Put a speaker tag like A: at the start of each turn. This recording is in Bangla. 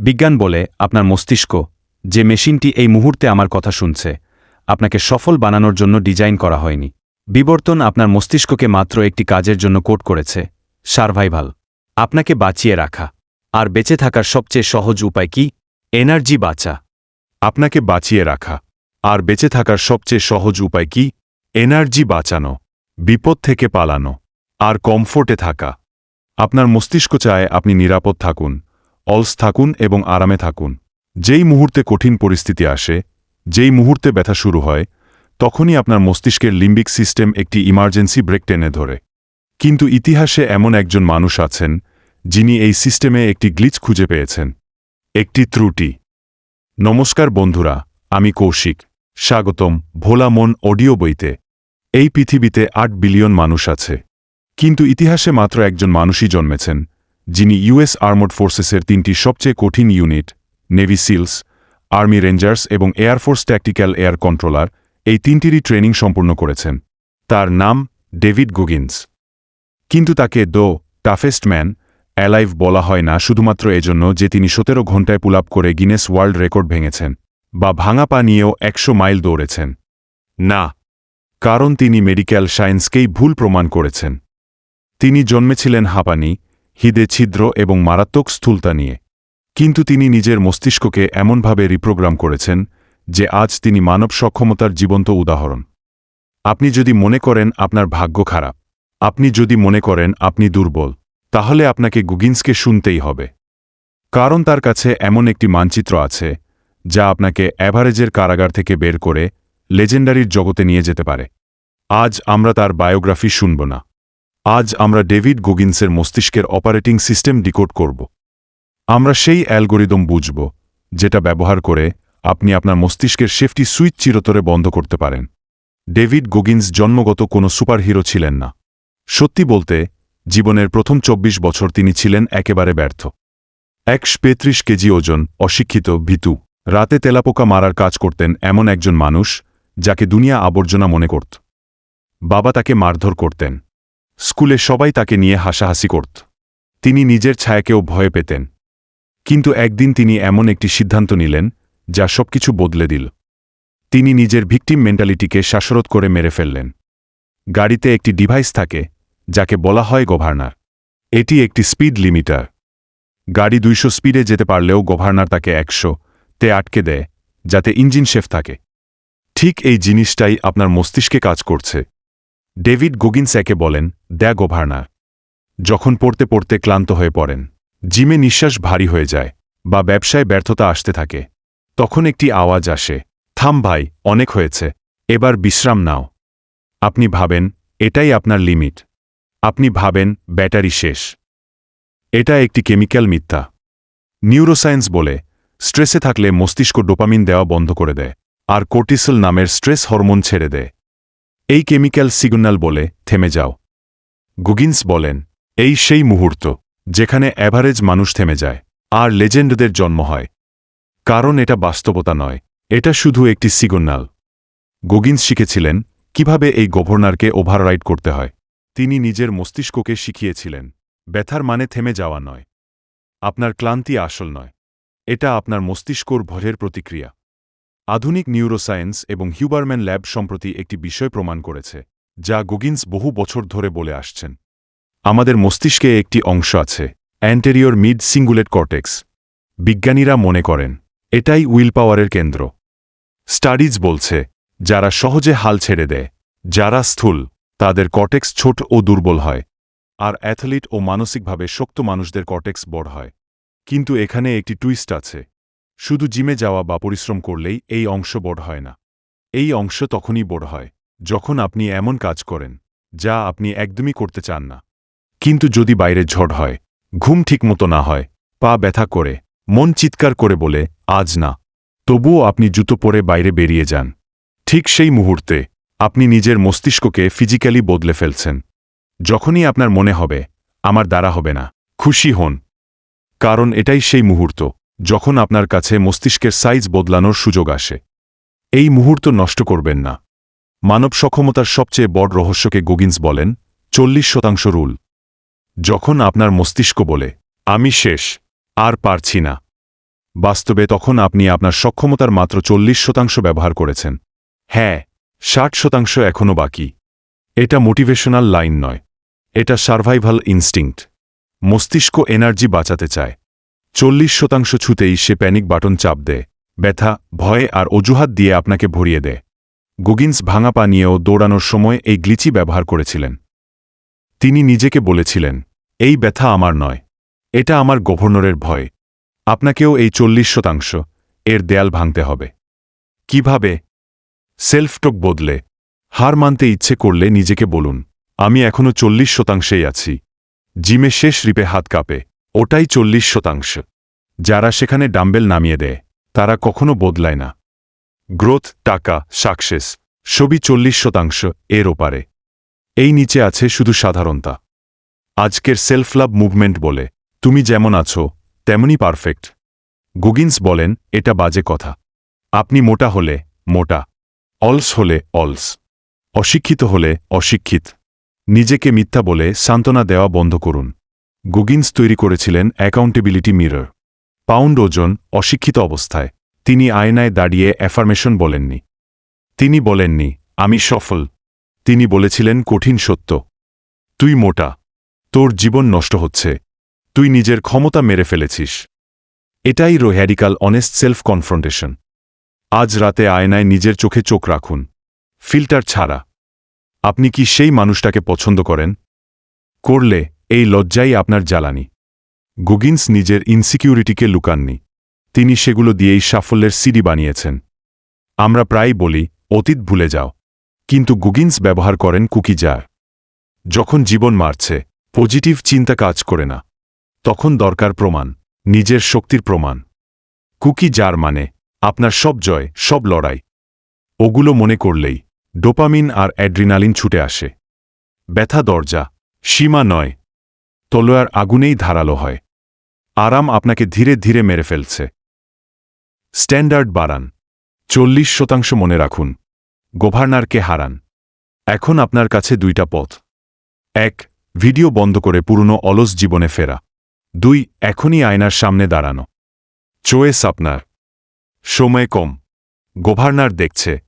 A: বিজ্ঞান বলে আপনার মস্তিষ্ক যে মেশিনটি এই মুহূর্তে আমার কথা শুনছে, আপনাকে সফল বানানোর জন্য ডিজাইন করা হয়নি। বিবর্তন আপনার মস্তিষ্ককে মাত্র একটি কাজের জন্য কোট করেছে, সার্ভাইভাল। আপনাকে বাঁচিয়ে রাখা। আর বেঁচে থাকার সবচেয়ে সহজ উপায় কি? এনার্জি বাঁচা।
B: আপনাকে বাঁচিয়ে রাখা। আর বেঁচে থাকার সবচেয়ে সহজ উপায় কি? এনার্জি বাঁচানো। বিপদ থেকে পালানো। আর কমফোর্টে থাকা। আপনার মস্তিষ্ক চায় আপনি নিরাপদ থাকুন। অলস থাকুন এবং আরামে থাকুন। যেই মুহূর্তে কঠিন পরিস্থিতি আসে, যেই মুহূর্তে ব্যথা শুরু হয়, তখনই আপনার মস্তিষ্কের লিম্বিক সিস্টেম একটি ইমার্জেন্সি ব্রেক টেনে ধরে। কিন্তু ইতিহাসে এমন একজন মানুষ আছেন, যিনি এই সিস্টেমে একটি গ্লিচ খুঁজে পেয়েছেন। একটি ত্রুটি। নমস্কার বন্ধুরা, আমি কৌশিক। স্বাগতম ভোলা মন অডিও বইতে। এই পৃথিবীতে আট বিলিয়ন মানুষ আছে। কিন্তু ইতিহাসে মাত্র একজন মানুষই জন্মেছেন যিনি ইউএস আর্মড ফোর্সেসের তিনটি সবচেয়ে কঠিন unit, navy SEALs, army rangers এবং air force tactical air controller, এই তিনটিরই ট্রেনিং সম্পূর্ণ করেছেন। তার নাম ডেভিড গুগিন্স। কিন্তু তাকে দো টাফেস্ট ম্যান অ্যালাইভ বলা হয় না, শুধুমাত্র এজন্য যে তিনি সতেরো ঘন্টায় পুল আপ করে গিনেস ওয়ার্ল্ড রেকর্ড ভেঙেছেন বা ভাঙা পা নিয়েও একশো মাইল দৌড়েছেন। না, কারণ তিনি মেডিকেল সায়েন্সকেই ভুল প্রমাণ করেছেন। তিনি জন্মেছিলেন হাঁপানি হিদে ছিদ্র এবং মারাত্মক স্থূলতা নিয়ে। কিন্তু তিনি নিজের মস্তিষ্ককে এমনভাবে রিপ্রোগ্রাম করেছেন, যে আজ তিনি মানব সক্ষমতার জীবন্ত উদাহরণ। আপনি যদি মনে করেন আপনার ভাগ্য খারাপ, আপনি যদি মনে করেন আপনি দুর্বল, তাহলে আপনাকে গুগিন্সকে শুনতেই হবে। কারণ তার কাছে এমন একটি মানচিত্র আছে, যা আপনাকে অ্যাভারেজের কারাগার থেকে বের করে লেজেন্ডারির জগতে নিয়ে যেতে পারে। আজ আমরা তার বায়োগ্রাফি শুনব না। আজ আমরা ডেভিড গুগিন্সের মস্তিষ্কের অপারেটিং সিস্টেম ডিকোড করব। আমরা সেই অ্যালগোরিদম বুঝব, যেটা ব্যবহার করে আপনি আপনার মস্তিষ্কের সেফটি সুইচ চিরতরে বন্ধ করতে পারেন। ডেভিড গুগিন্স জন্মগত কোনো সুপারহিরো ছিলেন না। সত্যি বলতে, জীবনের প্রথম ২৪ বছর তিনি ছিলেন একেবারে ব্যর্থ। একশ পেত্রিশ কেজি ওজন, অশিক্ষিত, ভিতু। রাতে তেলাপোকা মারার কাজ করতেন এমন একজন মানুষ, যাকে দুনিয়া আবর্জনা মনে করত। বাবা তাকে মারধর করতেন। স্কুলে সবাই তাকে নিয়ে হাসাহাসি করত। তিনি নিজের ছায়াকেও ভয় পেতেন। কিন্তু একদিন তিনি এমন একটি সিদ্ধান্ত নিলেন, যা সবকিছু বদলে দিল। তিনি নিজের ভিকটিম মেন্টালিটিকে শ্বাসরোধ করে মেরে ফেললেন। গাড়িতে একটি ডিভাইস থাকে, যাকে বলা হয় গভর্নার। এটি একটি স্পিড লিমিটার। গাড়ি দুইশো স্পিডে যেতে পারলেও গভর্নার তাকে একশো তে আটকে দেয়, যাতে ইঞ্জিন শেফ থাকে। ঠিক এই জিনিসটাই আপনার মস্তিষ্কে কাজ করছে। ডেভিড গুগিন্স একে বলেন, দ্য গভর্নার। যখন পড়তে পড়তে ক্লান্ত হয়ে পড়েন, জিমে নিঃশ্বাস ভারী হয়ে যায় বা ব্যবসায় ব্যর্থতা আসতে থাকে, তখন একটি আওয়াজ আসে, থাম ভাই, অনেক হয়েছে, এবার বিশ্রাম নাও। আপনি ভাবেন, এটাই আপনার লিমিট। আপনি ভাবেন, ব্যাটারি শেষ। এটা একটি কেমিক্যাল মিথ্যা। নিউরোসায়েন্স বলে, স্ট্রেসে থাকলে মস্তিষ্ক ডোপামিন দেওয়া বন্ধ করে দেয়, আর কোর্টিসল নামের স্ট্রেস হরমোন ছেড়ে দেয়। এই কেমিক্যাল সিগন্যাল বলে থেমে যাও। গুগিন্স বলেন, এই সেই মুহূর্ত, যেখানে অ্যাভারেজ মানুষ থেমে যায়, আর লেজেন্ডদের জন্ম হয়। কারণ এটা বাস্তবতা নয়, এটা শুধু একটি সিগন্যাল। গোগিন্স শিখেছিলেন কীভাবে এই গভর্নরকে ওভাররাইড করতে হয়। তিনি নিজের মস্তিষ্ককে শিখিয়েছিলেন, ব্যথার মানে থেমে যাওয়া নয়। আপনার ক্লান্তি আসল নয়। এটা আপনার মস্তিষ্কর ভরের প্রতিক্রিয়া। আধুনিক নিউরোসায়েন্স এবং হিউবারম্যান ল্যাব সম্প্রতি একটি বিষয় প্রমাণ করেছে, যা গুগিন্স বহু বছর ধরে বলে আসছেন। আমাদের মস্তিষ্কে একটি অংশ আছে অ্যান্টেরিয়র মিড সিঙ্গুলেট কর্টেক্স বিজ্ঞানীরা মনে করেন, এটাই উইল পাওয়ারের কেন্দ্র। স্টাডিজ বলছে, যারা সহজে হাল ছেড়ে দেয়, যারা স্থূল, তাদের কর্টেক্স ছোট ও দুর্বল হয়, আর অ্যাথলিট ও মানসিকভাবে শক্ত মানুষদের কর্টেক্স বড় হয়। কিন্তু এখানে একটি টুইস্ট আছে। শুধু জিমে যাওয়া বা পরিশ্রম করলেই এই অংশ বড় হয় না। এই অংশ তখনই বড় হয়, যখন আপনি এমন কাজ করেন, যা আপনি একদমই করতে চান না। কিন্তু যদি বাইরে ঝড় হয়, ঘুম ঠিকমতো না হয়, পা ব্যথা করে, মন চিৎকার করে বলে, আজ না। তবুও আপনি জুতো পরে বাইরে বেরিয়ে যান। ঠিক সেই মুহূর্তে, আপনি নিজের মস্তিষ্ককে ফিজিক্যালি বদলে ফেলছেন। যখনই আপনার মনে হবে, আমার দ্বারা হবে না, খুশি হন। কারণ এটাই সেই মুহূর্ত। যখন আপনার কাছে মস্তিষ্কের সাইজ বদলানোর সুযোগ আসে। এই মুহূর্ত নষ্ট করবেন না। মানব সক্ষমতার সবচেয়ে বড় রহস্যকে গোগিন্স বলেন, চল্লিশ শতাংশ রুল। যখন আপনার মস্তিষ্ক বলে, আমি শেষ, আর পারছি না। বাস্তবে তখন আপনি আপনার সক্ষমতার মাত্র চল্লিশ শতাংশ ব্যবহার করেছেন। হ্যাঁ ষাট শতাংশ এখনও বাকি। এটা মোটিভেশনাল লাইন নয়। এটা সার্ভাইভাল ইনস্টিংক্ট। মস্তিষ্ক এনার্জি বাঁচাতে চায়। চল্লিশ শতাংশ ছুতেই সে প্যানিক বাটন চাপ দেয়। ব্যথা, ভয়ে আর অজুহাত দিয়ে আপনাকে ভরিয়ে দেয়। গুগিন্স ভাঙা পা নিয়েও দৌড়ানোর সময় এই গ্লিচি ব্যবহার করেছিলেন। তিনি নিজেকে বলেছিলেন, এই ব্যথা আমার নয়। এটা আমার গভর্নরের ভয়। আপনাকেও এই চল্লিশ শতাংশ, এর দেয়াল ভাঙতে হবে। কীভাবে? সেলফটক বদলে, হার মানতে ইচ্ছে করলে নিজেকে বলুন, আমি এখনও চল্লিশ শতাংশেই আছি। জিমে শেষ রিপে হাত কাঁপে। ওটাই চল্লিশ শতাংশ। যারা সেখানে ডাম্বেল নামিয়ে দেয়, তারা কখনো বদলায় না। গ্রোথ, টাকা, সাকসেস, সবই চল্লিশ শতাংশ এর ওপারে। এই নিচে আছে শুধু সাধারণতা। আজকের সেলফ লাভ মুভমেন্ট বলে, তুমি যেমন আছো, তেমনই পারফেক্ট। গুগিন্স বলেন, এটা বাজে কথা। আপনি মোটা হলে, মোটা। অলস হলে, অলস। অশিক্ষিত হলে, অশিক্ষিত। নিজেকে মিথ্যা বলে সান্ত্বনা দেওয়া বন্ধ করুন। গুগিন্স তৈরি করেছিলেন অ্যাকাউন্টেবিলিটি মিরর। পাউন্ড ওজন অশিক্ষিত অবস্থায়। তিনি আয়নায় দাঁড়িয়ে অ্যাফার্মেশন বলেননি। তিনি বলেননি, আমি সফল। তিনি বলেছিলেন, কঠিন সত্য। তুই মোটা। তোর জীবন নষ্ট হচ্ছে। তুই নিজের ক্ষমতা মেরে ফেলেছিস। এটাই রোহ্যাডিক্যাল অনেস্ট সেলফ কনফ্রন্টেশন আজ রাতে আয়নায় নিজের চোখে চোখ রাখুন। ফিল্টার ছাড়া। আপনি কি সেই মানুষটাকে পছন্দ করেন? করলে এই লজ্জাই আপনার জ্বালানি। গুগিন্স নিজের ইনসিকিউরিটিকে লুকাননি। তিনি সেগুলো দিয়েই সাফল্যের সিডি বানিয়েছেন। আমরা প্রায় বলি, অতীত ভুলে যাও। কিন্তু গুগিন্স ব্যবহার করেন কুকি জার। যখন জীবন মারছে, পজিটিভ চিন্তা কাজ করে না। তখন দরকার প্রমাণ, নিজের শক্তির প্রমাণ। কুকি যার মানে আপনার সব জয়, সব লড়াই। ওগুলো মনে করলেই, ডোপামিন আর অ্যাড্রিনালিন ছুটে আসে। ব্যথা দরজা, সীমা নয়। তলোয়ার আগুনেই ধারালো হয়। আরাম আপনাকে ধীরে ধীরে মেরে ফেলছে। স্ট্যান্ডার্ড বাড়ান। চল্লিশ শতাংশ মনে রাখুন। গভর্নরকে হারান। এখন আপনার কাছে দুইটা পথ। এক, ভিডিও বন্ধ করে পুরনো অলস জীবনে ফেরা। দুই, এখনই আয়নার সামনে দাঁড়ানো। চয়েস আপনার। সময় কম। গভর্নর দেখছে।